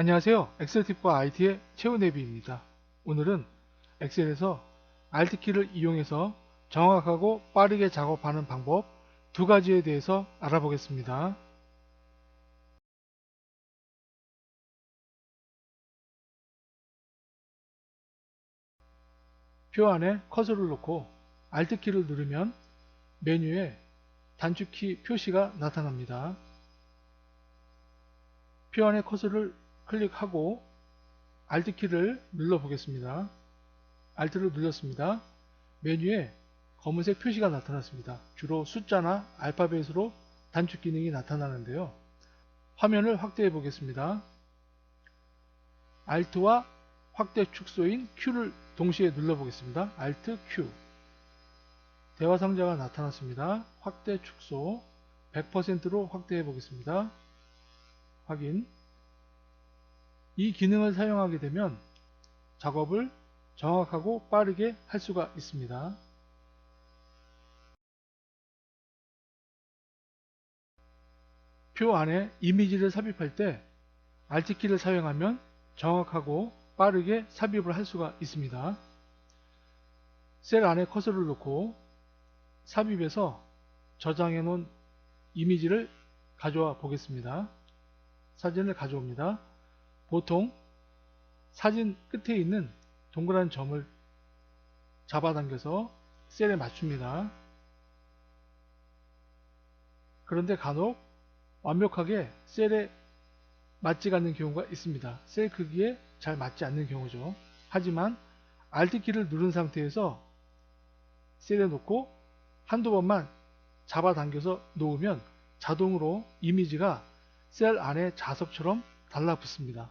안녕하세요. 엑셀 팁과 IT의 최은혜비입니다. 오늘은 엑셀에서 Alt키를 이용해서 정확하고 빠르게 작업하는 방법 두 가지에 대해서 알아보겠습니다. 표 안에 커서를 놓고 Alt키를 누르면 메뉴에 단축키 표시가 나타납니다. 표 안에 커서를 클릭하고 Alt키를 눌러 보겠습니다. Alt를 눌렀습니다. 메뉴에 검은색 표시가 나타났습니다. 주로 숫자나 알파벳으로 단축 기능이 나타나는데요. 화면을 확대해 보겠습니다. Alt와 확대 축소인 Q를 동시에 눌러 보겠습니다. Alt Q 대화 상자가 나타났습니다. 확대 축소 100%로 확대해 보겠습니다. 확인 이 기능을 사용하게 되면 작업을 정확하고 빠르게 할 수가 있습니다. 표 안에 이미지를 삽입할 때 Alt키를 사용하면 정확하고 빠르게 삽입을 할 수가 있습니다. 셀 안에 커서를 놓고 삽입해서 저장해 놓은 이미지를 가져와 보겠습니다. 사진을 가져옵니다. 보통 사진 끝에 있는 동그란 점을 잡아당겨서 셀에 맞춥니다. 그런데 간혹 완벽하게 셀에 맞지 않는 경우가 있습니다. 셀 크기에 잘 맞지 않는 경우죠. 하지만 Alt키를 누른 상태에서 셀에 놓고 한두 번만 잡아당겨서 놓으면 자동으로 이미지가 셀 안에 자석처럼 달라붙습니다.